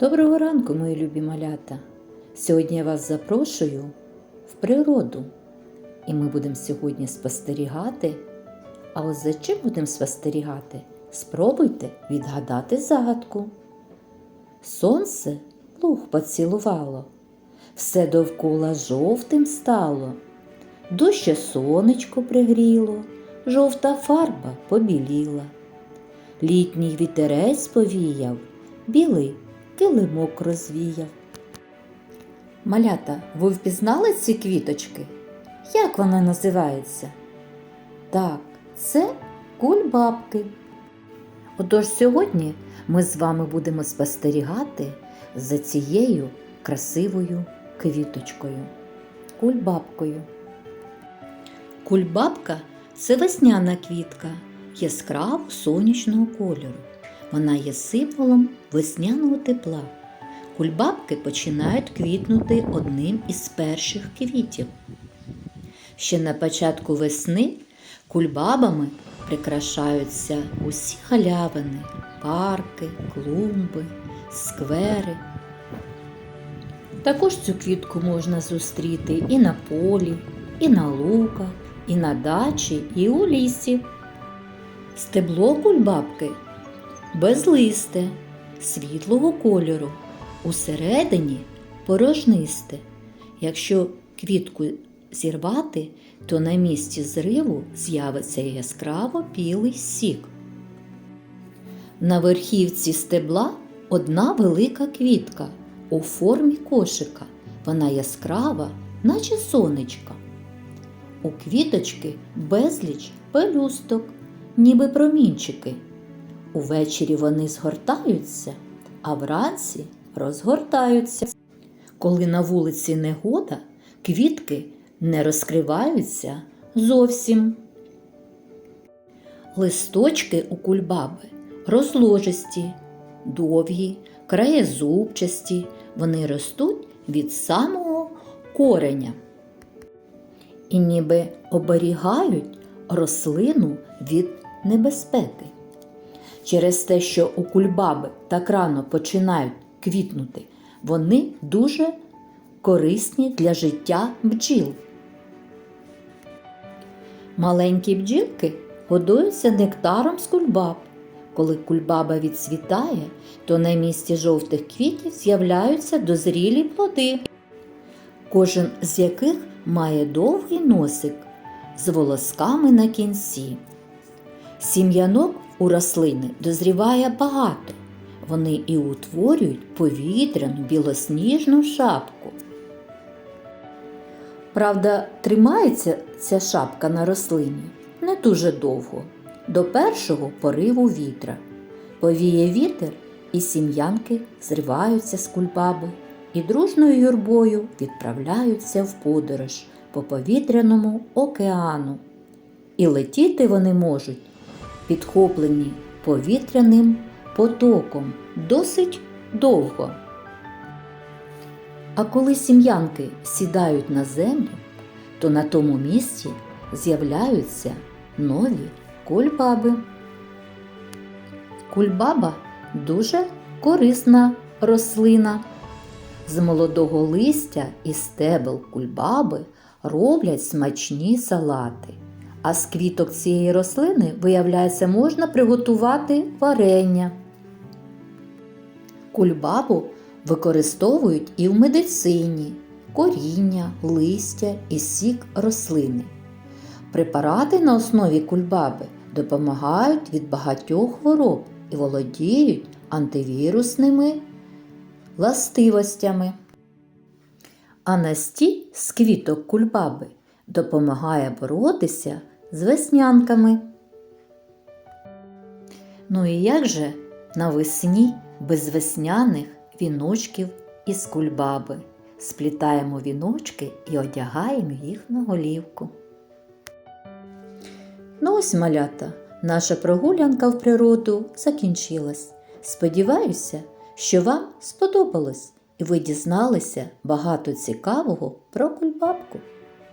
Доброго ранку, мої любі малята! Сьогодні я вас запрошую в природу. І ми будемо сьогодні спостерігати. А ось за чим будемо спостерігати? Спробуйте відгадати загадку. Сонце луг поцілувало, все довкола жовтим стало, дужче сонечко пригріло, жовта фарба побіліла. Літній вітерець повіяв, білий килимок розвіяв. Малята, ви впізнали ці квіточки? Як вона називається? Так, це кульбабки. Отож сьогодні ми з вами будемо спостерігати за цією красивою квіточкою. Кульбабкою. Кульбабка це весняна квітка яскраво сонячного кольору. Вона є символом весняного тепла. Кульбабки починають квітнути одним із перших квітів. Ще на початку весни кульбабами прикрашаються усі галявини, парки, клумби, сквери. Також цю квітку можна зустріти і на полі, і на луках, і на дачі, і у лісі. Стебло кульбабки безлисте, світлого кольору, усередині порожнисте. Якщо квітку зірвати, то на місці зриву з'явиться яскраво білий сік. На верхівці стебла одна велика квітка у формі кошика. Вона яскрава, наче сонечка. У квіточки безліч пелюсток, ніби промінчики. Увечері вони згортаються, а вранці розгортаються. Коли на вулиці негода, квітки не розкриваються зовсім. Листочки у кульбаби розложисті, довгі, краєзубчасті, вони ростуть від самого кореня і ніби оберігають рослину від небезпеки. Через те, що у кульбаби так рано починають квітнути, вони дуже корисні для життя бджіл. Маленькі бджілки годуються нектаром з кульбаб. Коли кульбаба відцвітає, то на місці жовтих квітів з'являються дозрілі плоди, кожен з яких має довгий носик з волосками на кінці. Сім'янок у рослини дозріває багато. Вони і утворюють повітряну білосніжну шапку. Правда, тримається ця шапка на рослині не дуже довго, до першого пориву вітра. Повіє вітер, і сім'янки зриваються з кульбаби і дружною юрбою відправляються в подорож по повітряному океану. І летіти вони можуть підхоплені повітряним потоком досить довго. А коли сім'янки сідають на землю, то на тому місці з'являються нові кульбаби. Кульбаба дуже корисна рослина. З молодого листя і стебел кульбаби роблять смачні салати. А з квіток цієї рослини, виявляється, можна приготувати варення. Кульбабу використовують і в медицині, коріння, листя і сік рослини. Препарати на основі кульбаби допомагають від багатьох хвороб і володіють антивірусними властивостями. А настій з квіток кульбаби допомагає боротися з веснянками. Ну і як же навесні без весняних віночків із кульбаби? Сплітаємо віночки і одягаємо їх на голівку. Ну ось малята, наша прогулянка в природу закінчилась. Сподіваюся, що вам сподобалось і ви дізналися багато цікавого про кульбабку.